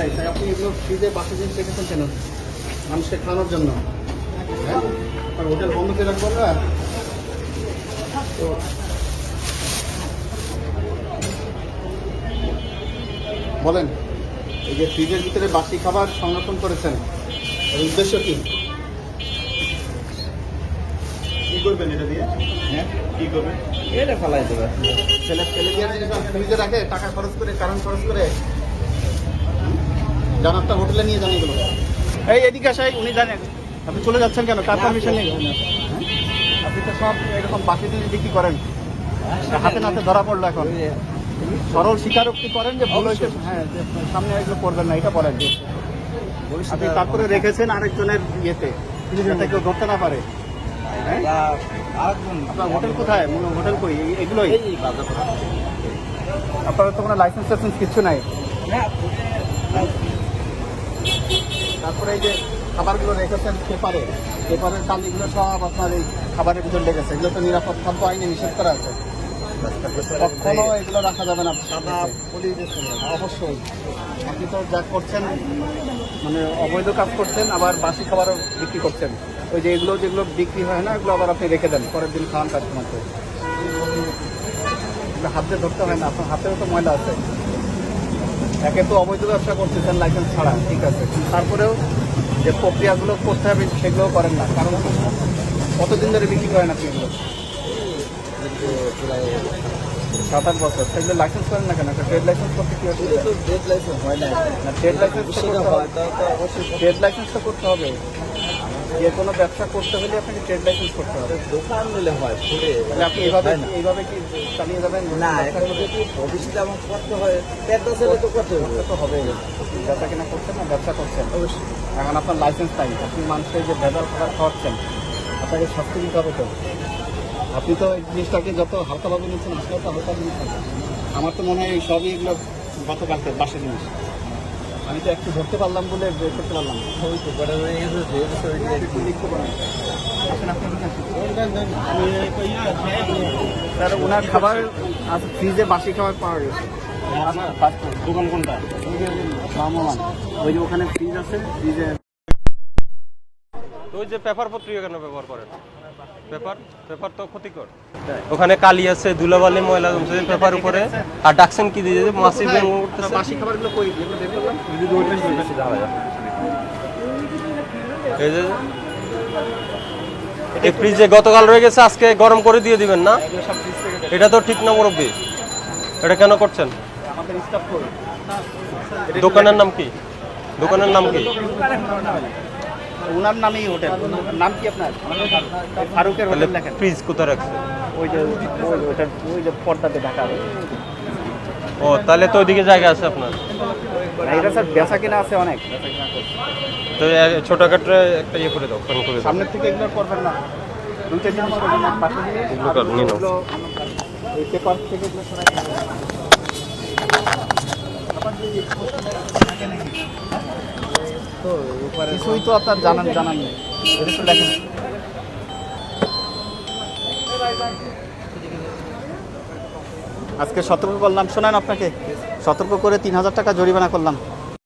নাই তাই আপনি এগুলো ফ্রিজে বাসা জিনিস রেখেছেন কেন মানুষকে খাওয়ানোর জন্য। হ্যাঁ? হোটেল বন্ধ করে রাখব না তো বলেন এই যে ফ্রিজের ভিতরে বাসি খাবার সংরক্ষণ করেছেন এর উদ্দেশ্য কি? কি করবেন এটা দিয়ে? হ্যাঁ? কি করবেন? এটা ফেলাই দেবে। ছেলে ফেলে দিয়ে ফ্রিজে রাখে টাকা খরচ করে কারণ খরচ করে। যান আপনার হোটেলে নিয়ে যান এগুলো। এই এদিকে আসাই উনি জানেন আপনি চলে যাচ্ছেন কেন? কার পারমিশন নেই হ্যাঁ? আপনি তো সব এরকম বাকি জিনিস বিক্রি করেন। হাতে নাতে ধরা পড়ল এখন। সরল স্বীকারোক্তি করেন যে ভুল হয়েছে। হ্যাঁ সামনে এগুলো করবেন না এটা বলেন যে। আপনি তারপরে রেখেছেন আরেকজনের ইয়েতে যাতে কেউ ধরতে না পারে। হ্যাঁ? আপনার হোটেল কোথায়? হোটেল কই? এগুলোই? আপনার তো কোনো লাইসেন্স টাইসেন্স কিছু নাই। তারপরে এই যে খাবারগুলো রেখেছেন পেপারে পেপারের কালিগুলো সব আপনার এই খাবারের ভিতর লেগেছে এগুলো তো নিরাপদ খাদ্য আইনে নিষেধ করা আছে। কখনো এগুলো রাখা যাবে না। অবশ্যই। আপনি তো যা করছেন মানে অবৈধ কাজ করছেন আবার বাসি খাবারও বিক্রি করছেন। ওই যে এগুলো যেগুলো বিক্রি হয় না এগুলো আবার আপনি রেখে দেন পরের দিন খাওয়ান কাস্টমারকে হাত ধরতে হয় না আপনার হাতেও তো ময়লা আছে। একে তো অবৈধ ব্যবসা করতেছেন লাইসেন্স ছাড়া ঠিক আছে। তারপরেও যে প্রক্রিয়াগুলো করতে হবে সেগুলোও করেন না। কারণ কতদিন ধরে বিক্রি করেন আপনি এগুলো? সাত আট বছর। সেগুলো লাইসেন্স করেন না কেন? একটা ট্রেড লাইসেন্স করতে কি অসুবিধা ট্রেড লাইসেন্স হয় না। ট্রেড লাইসেন্স ট্রেড লাইসেন্স তো করতে হবে। যে কোনো ব্যবসা করতে হলে আপনাকে ট্রেড লাইসেন্স করতে হবে। দোকান নিলে হয় তাহলে আপনি এইভাবে এইভাবে কি চালিয়ে যাবেন? না এখন যদি ভবিষ্যতে আমার করতে হয় পেটটা ছেলে তো করতে হবে। তো হবে ব্যবসা কিনা করছেন না ব্যবসা করছেন? অবশ্যই। এখন আপনার লাইসেন্স নাই আপনি মানুষের যে ভেজাল খাবার খাওয়াচ্ছেন আপনাকে শাস্তি দিতে হবে। তো আপনি তো এই জিনিসটাকে যত হালকাভাবে নিচ্ছেন আসলে তো হালকা জিনিস আমার তো মনে হয় সবই এগুলো গতকালকে বাসা জিনিস। আমি তো একটু ধরতে পারলাম বলে বের করতে পারলাম ওই তো বড় হয়ে গেছে একটু লিখতে পারেন আসেন আপনার কাছে স্যার ওনার খাবার ফ্রিজে বাসি খাবার পাওয়া গেছে। দোকান কোনটা? ওই যে ওখানে ফ্রিজ আছে ফ্রিজে ওই যে পেপার পত্রিকা কেন ব্যবহার করেন? পেপার পেপার তো ক্ষতিকর। ওখানে কালি আছে ধুলাবালি ময়লা জমছে পেপার উপরে। আর ডাকছেন কি দিয়ে মাছি বেঙ্গ খাবারগুলো কই? এই যে এই ফ্রিজে গতকাল রয়ে গেছে আজকে গরম করে দিয়ে দিবেন না? এটা তো ঠিক না মুরব্বী। এটা কেন করছেন? দোকানের নাম কি? দোকানের নাম কি? ওনার নামেই হোটেল। নাম কি আপনার? ফারুকের হোটেল লেখেন ফ্রিজ কোথায় রাখছে? ওই যে ওই যে ওই যে পর্দাতে ঢাকা ও তাহলে তো ওইদিকে জায়গা আছে আপনার। এটা স্যার বেচা কিনা আছে অনেক। তো ছোটখাটো একটা ইয়ে করে দাও ফোন করে দাও। সামনের থেকে এগুলো করবেন না। দুইটা জিনিস পাশে দিয়ে এগুলো এই পেপার থেকে এগুলো সরাই দিন। কিছুই তো আপনার জানান জানান আজকে সতর্ক করলাম। শোনেন আপনাকে। সতর্ক করে তিন হাজার টাকা জরিমানা করলাম।